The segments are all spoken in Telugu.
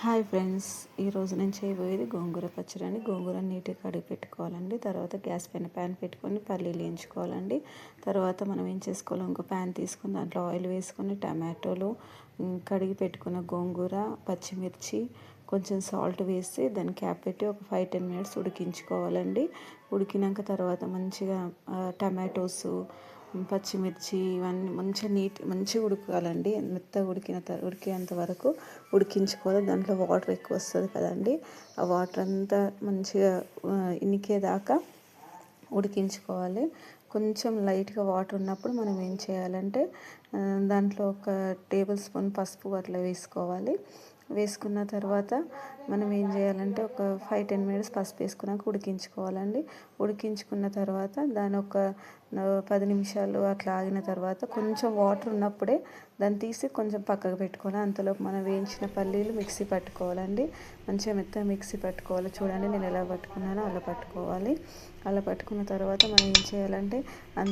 హాయ్ ఫ్రెండ్స్ ఈరోజు నేను చేయబోయేది గోంగూర పచ్చడి అండి గోంగూర నీట్గా కడిగి పెట్టుకోవాలండి. తర్వాత గ్యాస్ పైన ప్యాన్ పెట్టుకొని పల్లీలు వేయించుకోవాలండి. తర్వాత మనం ఏం చేసుకోవాలి? ఇంకో ప్యాన్ తీసుకుని దాంట్లో ఆయిల్ వేసుకొని టమాటోలు కడిగి పెట్టుకున్న గోంగూర పచ్చిమిర్చి కొంచెం సాల్ట్ వేసి దాన్ని క్యాప్ పెట్టి ఒక ఫైవ్ టెన్ మినిట్స్ ఉడికించుకోవాలండి. ఉడికినాక తర్వాత మంచిగా టమాటోస్ పచ్చిమిర్చి ఇవన్నీ మంచిగా నీట్ మంచిగా ఉడకాలండి. మెత్తగా ఉడికిన ఉడికేంత వరకు ఉడికించుకోవాలి. దాంట్లో వాటర్ ఎక్కువ వస్తుంది కదండి. ఆ వాటర్ అంతా మంచిగా ఇనికేదాకా ఉడికించుకోవాలి. కొంచెం లైట్గా వాటర్ ఉన్నప్పుడు మనం ఏం చేయాలంటే దాంట్లో ఒక టేబుల్ స్పూన్ పసుపు అట్లా వేసుకోవాలి. వేసుకున్న తర్వాత మనం ఏం చేయాలంటే ఒక ఫైవ్ టెన్ మినిట్స్ పసుపు వేసుకున్నాక ఉడికించుకోవాలండి. ఉడికించుకున్న తర్వాత దాని ఒక పది నిమిషాలు అట్లా ఆగిన తర్వాత కొంచెం వాటర్ ఉన్నప్పుడే దాన్ని తీసి కొంచెం పక్కకు పెట్టుకోవాలి. అంతలోపు మనం వేయించిన పల్లీలు మిక్సీ పట్టుకోవాలండి. మంచిగా మెత్తగా మిక్సీ పట్టుకోవాలి. చూడండి నేను ఎలా పట్టుకున్నానో అలా పట్టుకోవాలి. అలా పట్టుకున్న తర్వాత మనం ఏం చేయాలంటే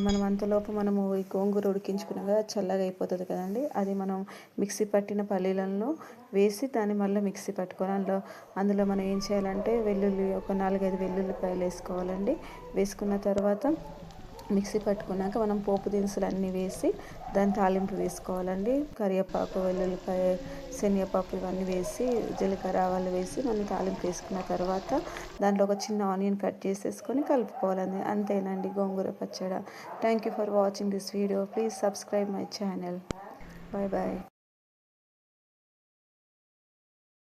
మనం అంతలోపు మనము ఈ గోంగూర ఉడికించుకున్నాక చల్లగా అయిపోతుంది కదండి. అది మనం మిక్సీ పట్టిన పల్లీలను వేసి దాన్ని మళ్ళీ మిక్సీ పట్టుకోవాలి అందులో అందులో మనం ఏం చేయాలంటే వెల్లుల్లి ఒక నాలుగైదు వెల్లుల్లిపాయలు వేసుకోవాలండి. వేసుకున్న తర్వాత మిక్సీ పట్టుకున్నాక మనం పోపు దినుసులు అన్నీ వేసి దాని తాలింపు వేసుకోవాలండి. కరివేపాకు వెల్లుల్లిపాయ శనగపప్పు ఇవన్నీ వేసి జీలకర్ర ఆవాలు వేసి మనం తాలింపు వేసుకున్న తర్వాత దాంట్లో ఒక చిన్న ఆనియన్ కట్ చేసేసుకొని కలుపుకోవాలండి. అంతేనండి గోంగూర పచ్చడి. Thank you for watching this video please subscribe my channel bye bye